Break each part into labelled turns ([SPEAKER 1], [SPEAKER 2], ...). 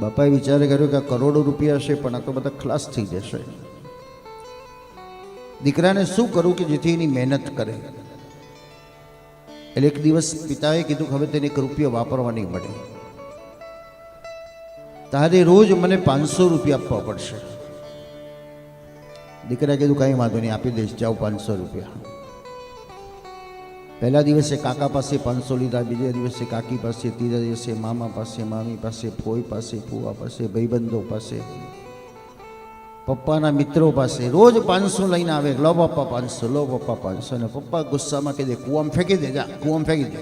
[SPEAKER 1] બાપાએ વિચારે કર્યો કે આ કરોડો રૂપિયા હશે પણ આ તો બધા ખલાસ થઈ જશે. દીકરાને શું કરવું કે જેથી એની મહેનત કરે? એટલે એક દિવસ પિતાએ કીધું કે હવે તેને એક રૂપિયો વાપરવા નહીં મળે. તારે રોજ મને પાંચસો રૂપિયા આપવા પડશે. દીકરા કીધું, કાંઈ વાંધો નહીં, આપી દઈશ, જાઓ પાંચસો રૂપિયા. પહેલા દિવસે કાકા પાસે પાંચસો લીધા, બીજા દિવસે કાકી પાસે, ત્રીજા દિવસે મામા પાસે, મામી પાસે, ફોઈ પાસે, ફુવા પાસે, ભાઈબંધો પાસે, પપ્પાના મિત્રો પાસે. રોજ પાંચસો લઈને આવે. લો પપ્પા પાંચસો, લો પપ્પા પાંચસો. ને પપ્પા ગુસ્સામાં કહી દે, કુવામાં ફેંકી દે, જા, કુવામાં ફેંકી દે.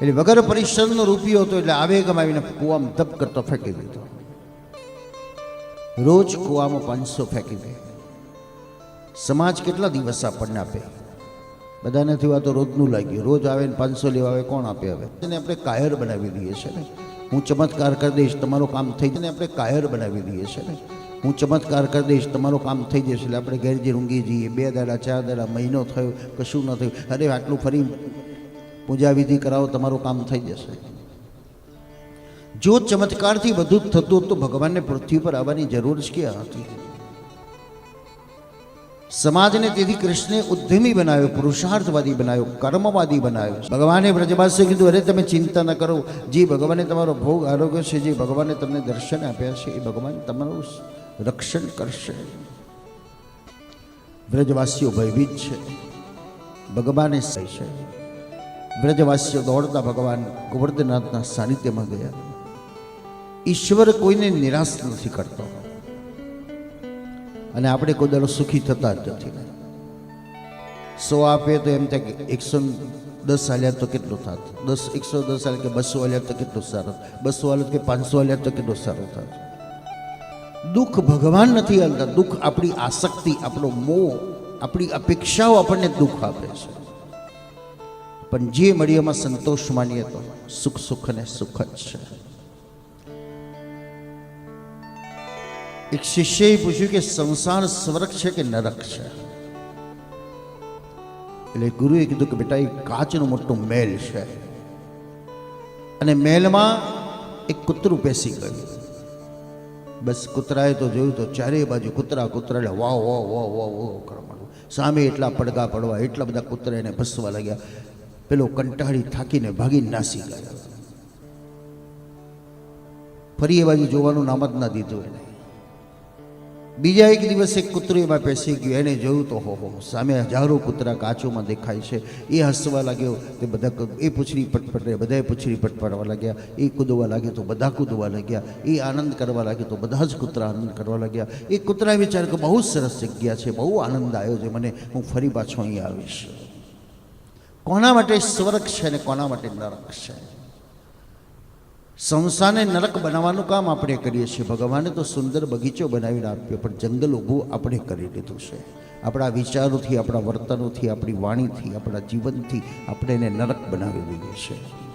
[SPEAKER 1] એટલે વગર પરિશ્રમનો રૂપિયો હતો, એટલે આવેગમ ગમાવીને કૂવામાં ધપ કરતો ફેંકી દીધો. રોજ કુવામાં પાંચસો ફેંકી દે. સમાજ કેટલા દિવસ આપણને આપે? બધાને થયું આ તો રોજનું લાગ્યું. રોજ આવે ને પાંચસો લેવા આવે, કોણ આપે હવે? એને આપણે કાયર બનાવી દઈએ છે ને. હું ચમત્કાર કરી દઈશ, તમારું કામ થઈ જાય ને આપણે કાયર બનાવી દઈએ છે ને. હું ચમત્કાર કરી દઈશ, તમારું કામ થઈ જશે. એટલે આપણે ઘેર જે રૂંગી જઈએ. બે દાડા, ચાર દાડા, મહિનો થયો, કશું ન થયું. અરે, આટલું ફરી પૂજા વિધિ કરાવો, તમારું કામ થઈ જશે. જો ચમત્કારથી બધું જ થતું તો ભગવાનને પૃથ્વી પર આવવાની જરૂર જ ક્યાં હતી? સમાજને તેથી કૃષ્ણે ઉદ્યમી બનાવ્યો, પુરુષાર્થવાદી બનાવ્યો, કર્મવાદી બનાવ્યો. ભગવાને બ્રજવાસીએ કીધું, અરે, તમે ચિંતા ન કરો. જે ભગવાને તમારો ભોગ આરોગ્ય છે, જે ભગવાને તમને દર્શન આપ્યા છે, એ ભગવાન તમારું રક્ષણ કરશે. બ્રજવાસીઓ ભયભીત છે. ભગવાને સહી છે. બ્રજવાસીઓ દોડતા ભગવાન ગોવર્ધનાથના સાનિધ્યમાં ગયા. ઈશ્વર કોઈને નિરાશ નથી કરતો. અને આપણે કોઈ દાડો સુખી થતા જ નથી. સો આપે તો એમ થાય કે એકસો દસ હાલ્યા તો કેટલું થાત? દસ, એકસો દસ હાલ કે બસો હાલ્યા તો કેટલું સારું બસો હાલ્યા કે પાંચસો હાલ્યા તો કેટલું સારું થાત? દુઃખ ભગવાન નથી હાલતા. દુઃખ આપણી આસક્તિ, આપણો મોહ, આપણી અપેક્ષાઓ આપણને દુઃખ આપે છે. પણ જે મળીઓમાં સંતોષ માનીએ તો સુખ સુખ અને સુખ જ છે. એક શિષ્યએ પૂછ્યું કે સંસાર સ્વર્ગ છે કે નરક છે? એટલે ગુરુએ કીધું કે બેટા, એ કાચનું મોટું મેલ છે. અને મેલમાં એક કૂતરું બેસી ગયું. બસ કૂતરાએ તો જોયું તો ચારે બાજુ કૂતરા કૂતરા, એટલે વાહ વાહ વાહ વાહ વાવ કરવાનું સામે એટલા પડઘા પડવા, એટલા બધા કૂતરા એને ભસવા લાગ્યા. પેલો કંટાળી થાકીને ભાગી નાસી ગયા. ફરી એ બાજુ જોવાનું નામ જ ના દીધું એને. બીજા એક દિવસ એક કૂતરું એમાં પેસી ગયું. એને જોયું તો, હો હો સામે હજારો કૂતરા કાચોમાં દેખાય છે. એ હસવા લાગ્યો. તે બધા એ પૂછડી પટપટે બધાએ પૂછડી પટપડવા લાગ્યા. એ કૂદવા લાગ્યા તો બધા કૂદવા લાગ્યા. એ આનંદ કરવા લાગ્યો તો બધા જ કૂતરા આનંદ કરવા લાગ્યા. એ કૂતરા વિચાર કે બહુ સરસ જગ્યા છે. બહુ આનંદ આવ્યો છે મને. હું ફરી પાછો અહીં આવીશ. કોના માટે સ્વર્ગ છે ને કોના માટે નરક છે? સંસારને નરક બનાવવાનું કામ આપણે કરીએ છીએ. ભગવાને તો સુંદર બગીચો બનાવીને આપ્યો, પણ જંગલ ઊભું આપણે કરી લીધું છે. આપણા વિચારોથી, આપણા વર્તનોથી, આપણી વાણીથી, આપણા જીવનથી આપણે એને નરક બનાવી દઈએ છીએ.